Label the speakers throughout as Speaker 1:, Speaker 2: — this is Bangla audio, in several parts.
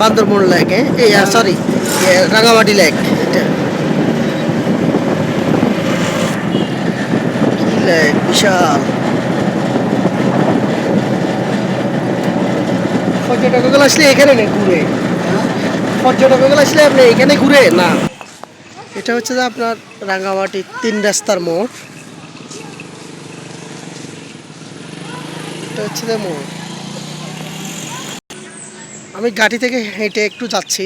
Speaker 1: বান্দরবন লেক, এই সরি রাঙামাটি লেক। এটা বিশাল। আসলে এখানে ঘুরে। আসলে আপনি এখানে ঘুরে? না। এটা হচ্ছে যে আপনার তিন রাস্তার মোড়। এটা হচ্ছে যে মোড়। আমি গাড়ি থেকে হেঁটে একটু যাচ্ছি।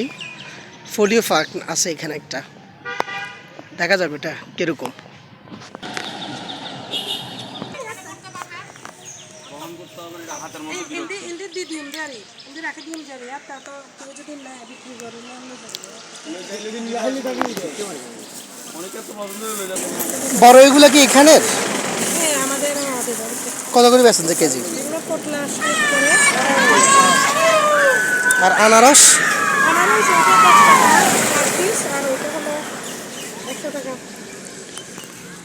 Speaker 1: ফোলিও পার্ক আছে এখানে একটা। দেখা যাবে এটা কীরকম। বড় এগুলো কি এখানের?
Speaker 2: হ্যাঁ
Speaker 1: কত করে বেছেন যে কেজি
Speaker 2: এগুলো পটলা শেষ করে
Speaker 1: আর আনারস
Speaker 2: আনারস ওইটা দশ টাকা পার পিস আর ওইটা হলো একশো আনারস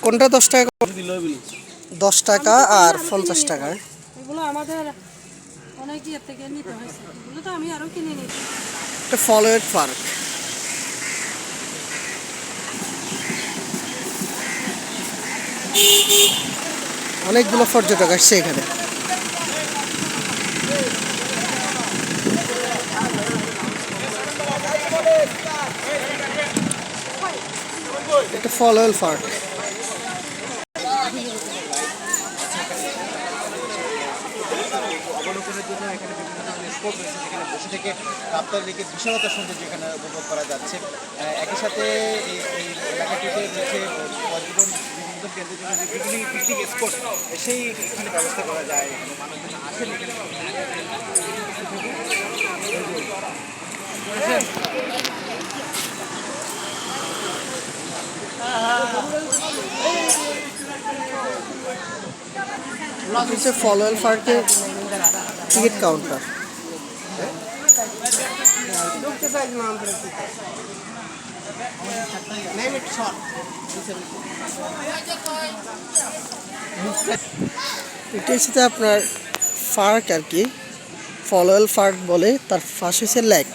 Speaker 1: কোনটা দশ টাকা দশ টাকা আর পঞ্চাশ টাকা
Speaker 2: এগুলো আমাদের অনেক ইয়ের থেকে নিতে হয়েছে। এগুলো তো আমি আরও কিনে নিয়েছি।
Speaker 1: এটা ফলোয়েড পার্ক। অনেকগুলো পর্যটক আসছে এখানে। ফলোয়েল পার্ক
Speaker 3: অবলোকনের জন্য এখানে বিভিন্ন ধরনের স্পোর্ট বসে থেকে উপভোগ করা যাচ্ছে। একই সাথে এই পিকনিক সেই ব্যবস্থা করা যায়।
Speaker 1: হচ্ছে ফলোয়েল পার্কের টিকিট কাউন্টার এটা হচ্ছে আপনার পার্ক আর কি ফলোয়েল পার্ক বলে তার পাশে হচ্ছে লেক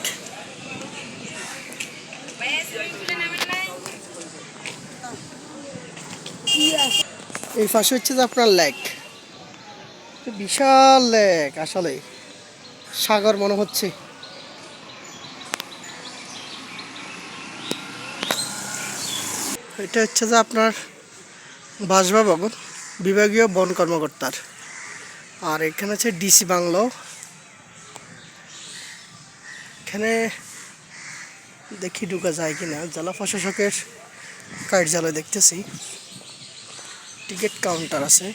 Speaker 1: এই পাশে হচ্ছে যে আপনার লেক। বিশাল লেক, আসলে। সাগর মনে হচ্ছে। এটা হচ্ছে যে আপনার বাসবা ভবন বিভাগীয় বন কর্মকর্তার। আর এখানে হচ্ছে ডিসি বাংলো। এখানে দেখি ঢুকা যায় কিনা। জেলা প্রশাসকের কার্যালয় দেখতেছি। টিকিট কাউন্টার আছে।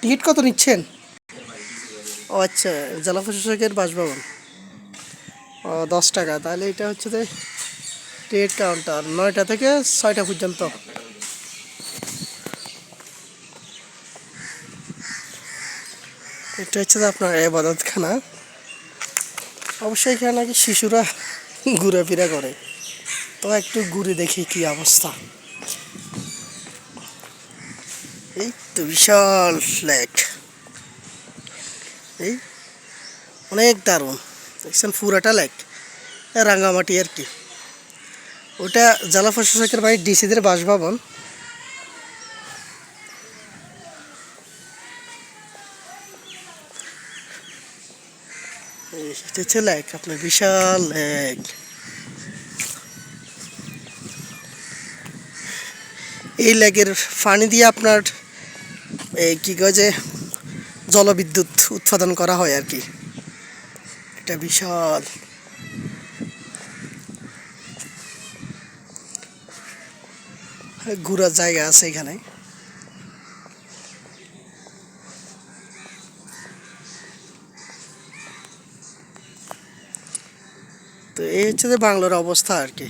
Speaker 1: টিকিট কত নিচ্ছেন? ও আচ্ছা জেলা প্রশাসকের বাসভবন। ও, দশ টাকা। তাহলে এটা হচ্ছে যে টিকিট কাউন্টার, নয়টা থেকে ছয়টা পর্যন্ত। এটা হচ্ছে আপনার এবাদতখানা। অবশ্যই এখানে নাকি শিশুরা ঘুরেফিরা করে। তো একটু ঘুরে দেখি কি অবস্থা। এই তো বিশাল ফ্ল্যাগ এই অনেক দারুণ। দেখছেন পুরাটা লেক রাঙ্গামাটি আর কি। ওটা জেলা প্রশাসকের বাড়ি ডিসিদের বাসভবন। হচ্ছে লেক আপনার বিশাল লেক এই লেকের পানি দিয়ে আপনার, এই কি যে, জলবিদ্যুৎ উৎপাদন করা হয় আর কি। এটা বিশাল। ঘোরার জায়গা আছে এখানে। তো এই হচ্ছে যে বাংলার অবস্থা আর কি।